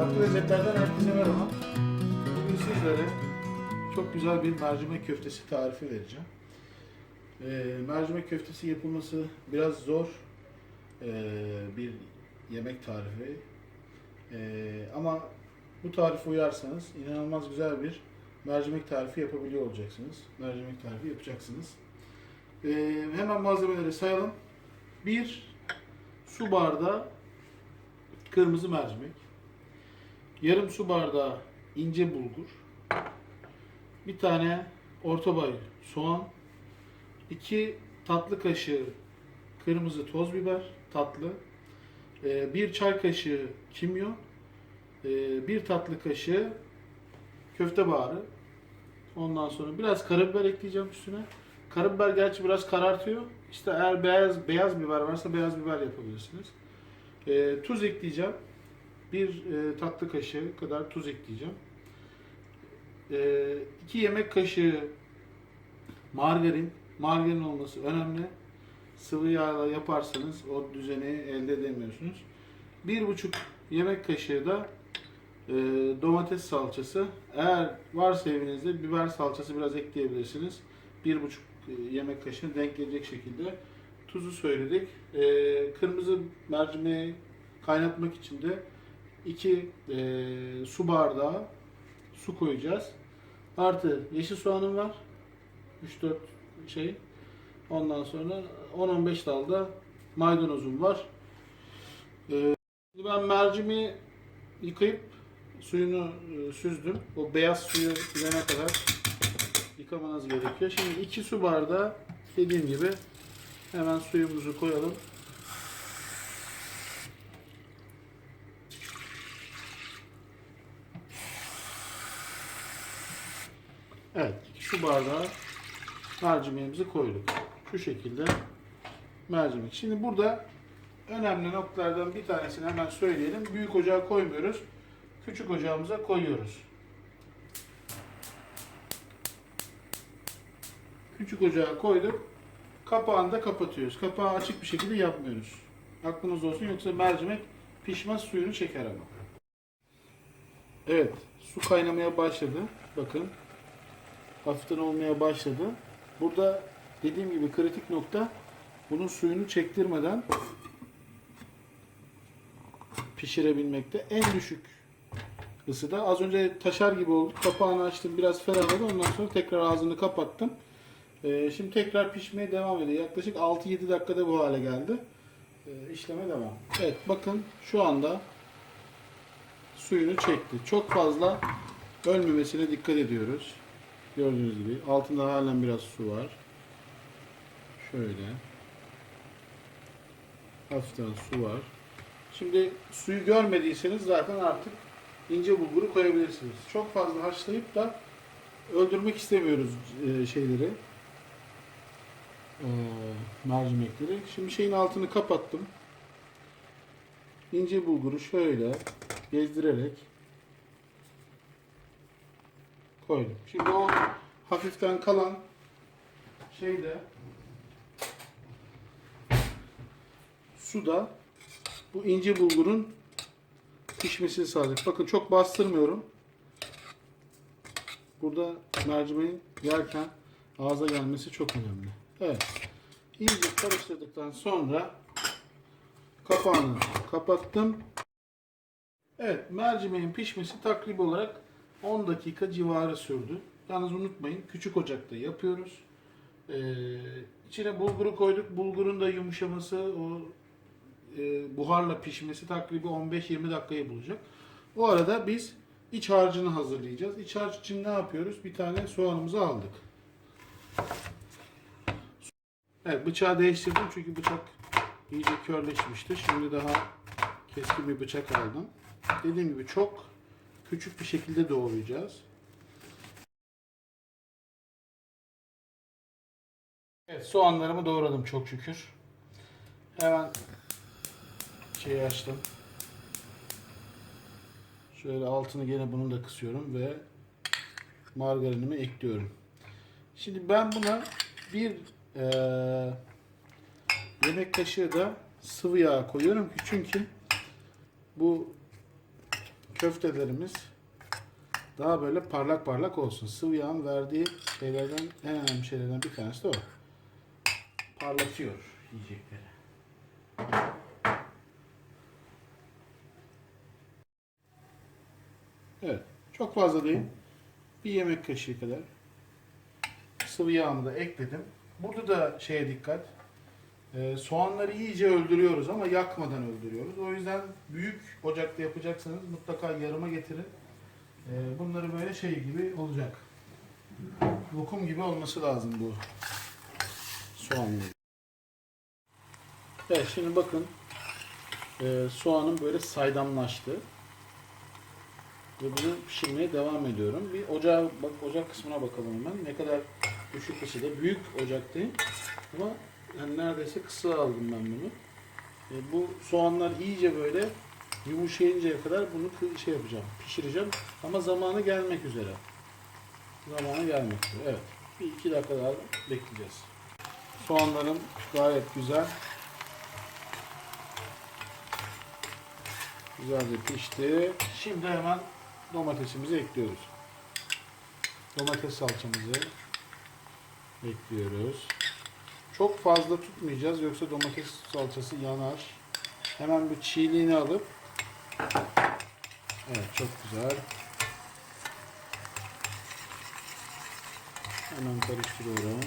Tatlı lezzetlerden herkese merhaba. Bugün sizlere çok güzel bir mercimek köftesi tarifi vereceğim. Ee, mercimek köftesi yapılması biraz zor ee, bir yemek tarifi. Ee, ama bu tarife uyarsanız inanılmaz güzel bir mercimek tarifi yapabiliyor olacaksınız. Mercimek tarifi yapacaksınız. Ee, hemen malzemeleri sayalım. Bir su bardağı kırmızı mercimek, yarım su bardağı ince bulgur, bir tane orta boy soğan, iki tatlı kaşığı kırmızı toz biber tatlı, e, bir çay kaşığı kimyon, e, bir tatlı kaşığı köfte baharı, ondan sonra biraz karabiber ekleyeceğim üstüne. Karabiber gerçi biraz karartıyor. İşte eğer beyaz beyaz biber varsa beyaz biber yapabilirsiniz. E, tuz ekleyeceğim. Bir e, tatlı kaşığı kadar tuz ekleyeceğim. E, iki yemek kaşığı margarin. Margarin olması önemli. Sıvı yağla yaparsanız o düzeni elde edemiyorsunuz. Bir buçuk yemek kaşığı da e, domates salçası. Eğer varsa evinizde biber salçası biraz ekleyebilirsiniz. Bir buçuk e, yemek kaşığı denk gelecek şekilde tuzu söyledik. E, kırmızı mercimeği kaynatmak için de 2 su bardağı su koyacağız. Artı yeşil soğanım var. 3-4 şey. Ondan sonra 10-15 dalda maydanozum var. E, şimdi ben mercimeği yıkayıp suyunu e, süzdüm. O beyaz suyu gidene kadar yıkamanız gerekiyor. Şimdi 2 su bardağı dediğim gibi hemen suyumuzu koyalım. Evet, 2 su bardağı mercimeğimizi koyduk. Şu şekilde mercimek. Şimdi burada önemli noktalardan bir tanesini hemen söyleyelim. Büyük ocağa koymuyoruz. Küçük ocağımıza koyuyoruz. Küçük ocağa koyduk. Kapağını da kapatıyoruz. Kapağı açık bir şekilde yapmıyoruz. Aklınızda olsun yoksa mercimek pişmez suyunu çeker ama. Evet, su kaynamaya başladı. Bakın. Hafiften olmaya başladı. Burada dediğim gibi kritik nokta bunun suyunu çektirmeden pişirebilmekte. En düşük ısıda. Az önce taşar gibi oldu. Kapağını açtım. Biraz ferahladı. Ondan sonra tekrar ağzını kapattım. Ee, şimdi tekrar pişmeye devam ediyor. Yaklaşık 6-7 dakikada bu hale geldi. Ee, işleme devam. Evet bakın şu anda suyunu çekti. Çok fazla ölmemesine dikkat ediyoruz. Gördüğünüz gibi. Altında halen biraz su var. Şöyle. Hafiften su var. Şimdi suyu görmediyseniz zaten artık ince bulguru koyabilirsiniz. Çok fazla haşlayıp da öldürmek istemiyoruz e, şeyleri. E, mercimekleri. Şimdi şeyin altını kapattım. İnce bulguru şöyle gezdirerek koydum. Şimdi o hafiften kalan şeyde suda bu ince bulgurun pişmesini sağlayacak. Bakın çok bastırmıyorum. Burada mercimeğin yerken ağza gelmesi çok önemli. Evet. İyice karıştırdıktan sonra kapağını kapattım. Evet, mercimeğin pişmesi takribi olarak 10 dakika civarı sürdü. Yalnız unutmayın, küçük ocakta yapıyoruz. Ee, içine bulguru koyduk. Bulgurun da yumuşaması, o e, buharla pişmesi takribi 15-20 dakikayı bulacak. O arada biz iç harcını hazırlayacağız. İç harç için ne yapıyoruz? Bir tane soğanımızı aldık. Evet, bıçağı değiştirdim çünkü bıçak iyice körleşmişti. Şimdi daha keskin bir bıçak aldım. Dediğim gibi çok küçük bir şekilde doğrayacağız. Evet soğanlarımı doğradım çok şükür. Hemen şeyi açtım. Şöyle altını gene bunun da kısıyorum ve margarinimi ekliyorum. Şimdi ben buna bir eee, yemek kaşığı da sıvı yağ koyuyorum ki çünkü bu köftelerimiz daha böyle parlak parlak olsun. Sıvı yağın verdiği şeylerden en önemli şeylerden bir tanesi de o. Parlatıyor yiyecekleri. Evet. Çok fazla değil. Bir yemek kaşığı kadar sıvı yağını da ekledim. Burada da şeye dikkat. Ee, soğanları iyice öldürüyoruz ama yakmadan öldürüyoruz. O yüzden büyük ocakta yapacaksanız mutlaka yarıma getirin. Ee, bunları böyle şey gibi olacak. Lokum gibi olması lazım bu soğanlı. Evet şimdi bakın Ee, soğanım böyle saydamlaştı. Ve bunu pişirmeye devam ediyorum. Bir ocağa bak ocak kısmına bakalım hemen. Ne kadar düşük ısıda. Büyük ocaktayım. Ama yani neredeyse kısa aldım ben bunu. E, bu soğanlar iyice böyle yumuşayıncaya kadar bunu şey yapacağım. Pişireceğim. Ama zamanı gelmek üzere. Zamanı gelmek üzere. Evet. Bir iki dakika daha bekleyeceğiz. Soğanlarım gayet güzel. Güzelce pişti. Şimdi hemen domatesimizi ekliyoruz. Domates salçamızı ekliyoruz. Çok fazla tutmayacağız yoksa domates salçası yanar. Hemen bir çiğliğini alıp Evet çok güzel. Hemen karıştırıyorum.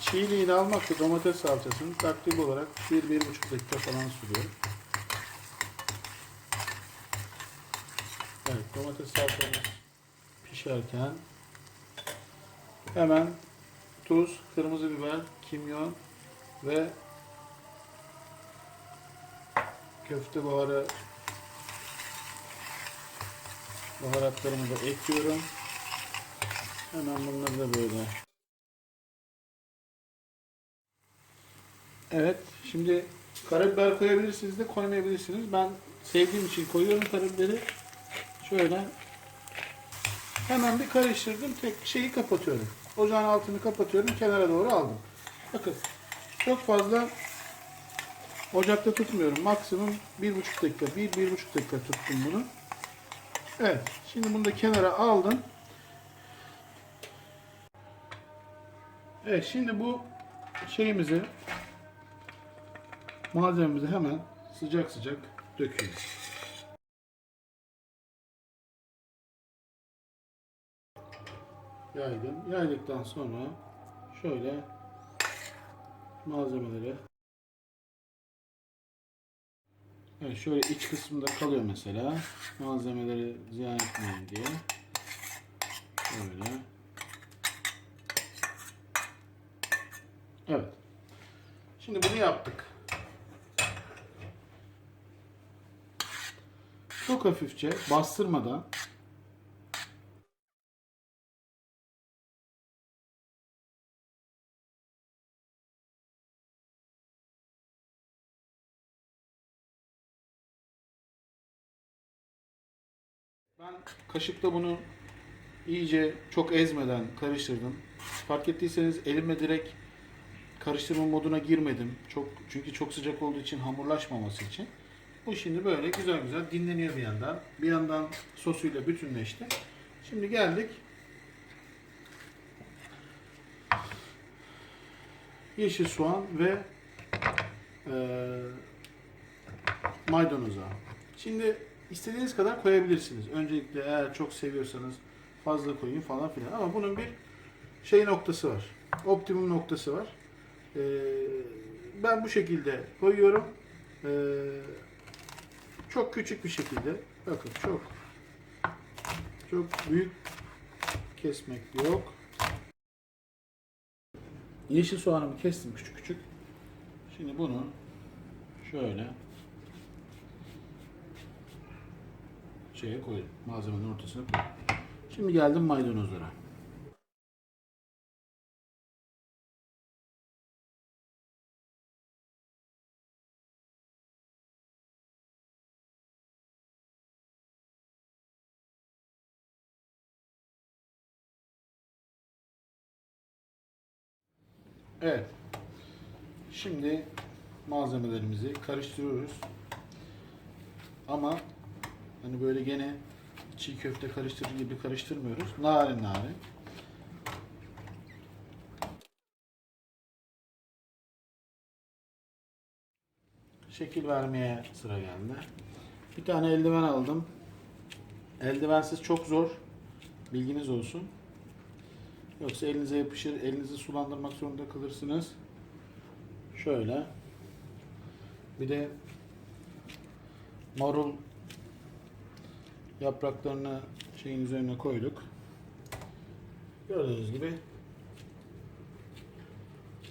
Çiğliğini almakta domates salçasını takribi olarak 1-1,5 dakika falan sürüyor. Evet domates salçamız pişerken hemen tuz, kırmızı biber, kimyon ve köfte baharı baharatlarımı da ekliyorum. Hemen bunları da böyle Evet, şimdi karabiber koyabilirsiniz de koymayabilirsiniz. Ben sevdiğim için koyuyorum karabiberi. Şöyle hemen bir karıştırdım. Tek şeyi kapatıyorum. Ocağın altını kapatıyorum. Kenara doğru aldım. Bakın çok fazla ocakta tutmuyorum. Maksimum bir buçuk dakika, bir, bir buçuk dakika tuttum bunu. Evet. Şimdi bunu da kenara aldım. Evet. Şimdi bu şeyimizi malzememizi hemen sıcak sıcak döküyoruz. Yaydım. Yaydıktan sonra şöyle malzemeleri Evet şöyle iç kısmında kalıyor mesela. Malzemeleri ziyan etmeyin diye. Şöyle. Evet. Şimdi bunu yaptık. Çok hafifçe bastırmadan kaşıkla bunu iyice çok ezmeden karıştırdım. Fark ettiyseniz elime direkt karıştırma moduna girmedim. Çok çünkü çok sıcak olduğu için hamurlaşmaması için. Bu şimdi böyle güzel güzel dinleniyor bir yandan. Bir yandan sosuyla bütünleşti. Şimdi geldik. Yeşil soğan ve eee maydanoza. Şimdi istediğiniz kadar koyabilirsiniz. Öncelikle eğer çok seviyorsanız fazla koyun falan filan. Ama bunun bir şey noktası var. Optimum noktası var. Ee, ben bu şekilde koyuyorum. Ee, çok küçük bir şekilde. Bakın çok çok büyük kesmek yok. Yeşil soğanımı kestim küçük küçük. Şimdi bunu şöyle şeye koydum. Malzemenin ortasına koydum. Şimdi geldim maydanozlara. Evet. Şimdi malzemelerimizi karıştırıyoruz. Ama hani böyle gene çiğ köfte karıştırır gibi karıştırmıyoruz. Narin narin. Şekil vermeye sıra geldi. Bir tane eldiven aldım. Eldivensiz çok zor. Bilginiz olsun. Yoksa elinize yapışır, elinizi sulandırmak zorunda kalırsınız. Şöyle. Bir de marul yapraklarını şeyin üzerine koyduk. Gördüğünüz gibi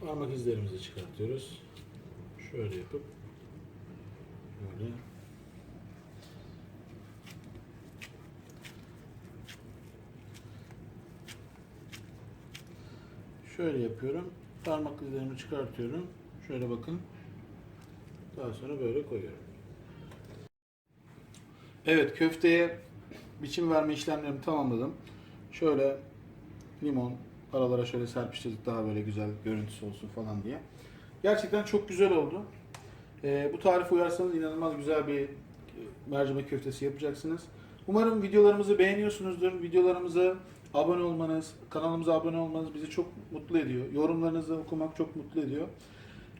parmak izlerimizi çıkartıyoruz. Şöyle yapıp böyle Şöyle yapıyorum. Parmak izlerimi çıkartıyorum. Şöyle bakın. Daha sonra böyle koyuyorum. Evet köfteye biçim verme işlemlerimi tamamladım. Şöyle limon aralara şöyle serpiştirdik daha böyle güzel görüntüsü olsun falan diye. Gerçekten çok güzel oldu. Ee, bu tarife uyarsanız inanılmaz güzel bir e, mercimek köftesi yapacaksınız. Umarım videolarımızı beğeniyorsunuzdur. Videolarımıza abone olmanız, kanalımıza abone olmanız bizi çok mutlu ediyor. Yorumlarınızı okumak çok mutlu ediyor.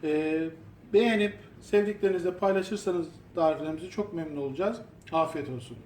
Ee, beğenip sevdiklerinizle paylaşırsanız tariflerimizi çok memnun olacağız. Afiyet olsun.